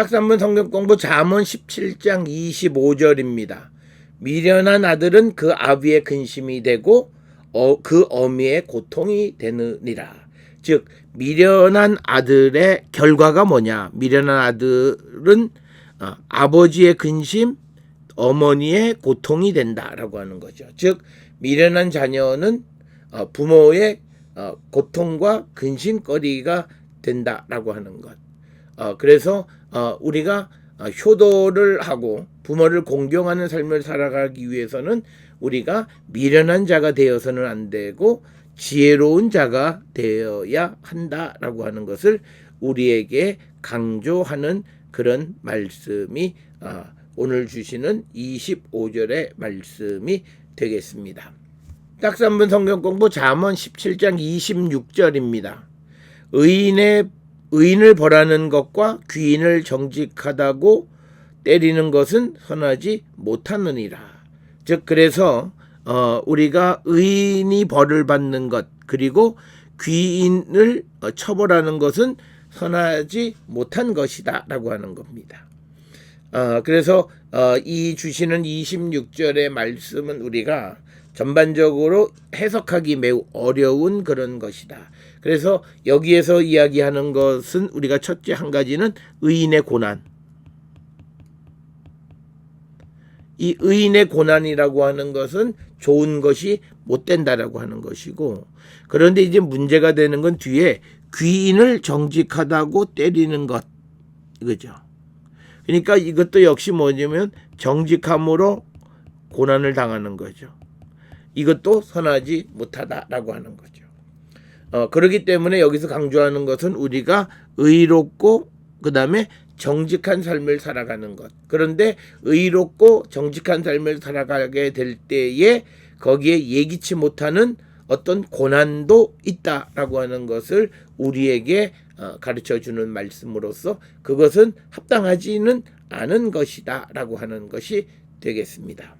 딱삼문 성경 공부 잠언 17장 25절입니다. 미련한 아들은 그 아비의 근심이 되고 어, 그 어미의 고통이 되느니라. 즉 미련한 아들의 결과가 뭐냐? 미련한 아들은 어, 아버지의 근심, 어머니의 고통이 된다라고 하는 거죠. 즉 미련한 자녀는 어, 부모의 어, 고통과 근심거리가 된다라고 하는 것. 어, 그래서 어, 우리가 어, 효도를 하고 부모를 공경하는 삶을 살아가기 위해서는 우리가 미련한 자가 되어서는 안 되고 지혜로운 자가 되어야 한다라고 하는 것을 우리에게 강조하는 그런 말씀이 어, 오늘 주시는 25절의 말씀이 되겠습니다. 딱 3분 성경 공부 잠언 17장 26절입니다. 의인의 의인을 벌하는 것과 귀인을 정직하다고 때리는 것은 선하지 못하느니라. 즉 그래서 어, 우리가 의인이 벌을 받는 것 그리고 귀인을 어, 처벌하는 것은 선하지 못한 것이다라고 하는 겁니다. 어, 그래서 어, 이 주시는 26절의 말씀은 우리가 전반적으로 해석하기 매우 어려운 그런 것이다. 그래서 여기에서 이야기하는 것은 우리가 첫째 한 가지는 의인의 고난. 이 의인의 고난이라고 하는 것은 좋은 것이 못 된다라고 하는 것이고 그런데 이제 문제가 되는 건 뒤에 귀인을 정직하다고 때리는 것 이거죠. 그러니까 이것도 역시 뭐냐면 정직함으로 고난을 당하는 거죠. 이것도 선하지 못하다라고 하는 거죠. 어, 그렇기 때문에 여기서 강조하는 것은 우리가 의롭고 그 다음에 정직한 삶을 살아가는 것. 그런데 의롭고 정직한 삶을 살아가게 될 때에 거기에 예기치 못하는 어떤 고난도 있다라고 하는 것을 우리에게 어, 가르쳐 주는 말씀으로서 그것은 합당하지는 않은 것이다라고 하는 것이 되겠습니다.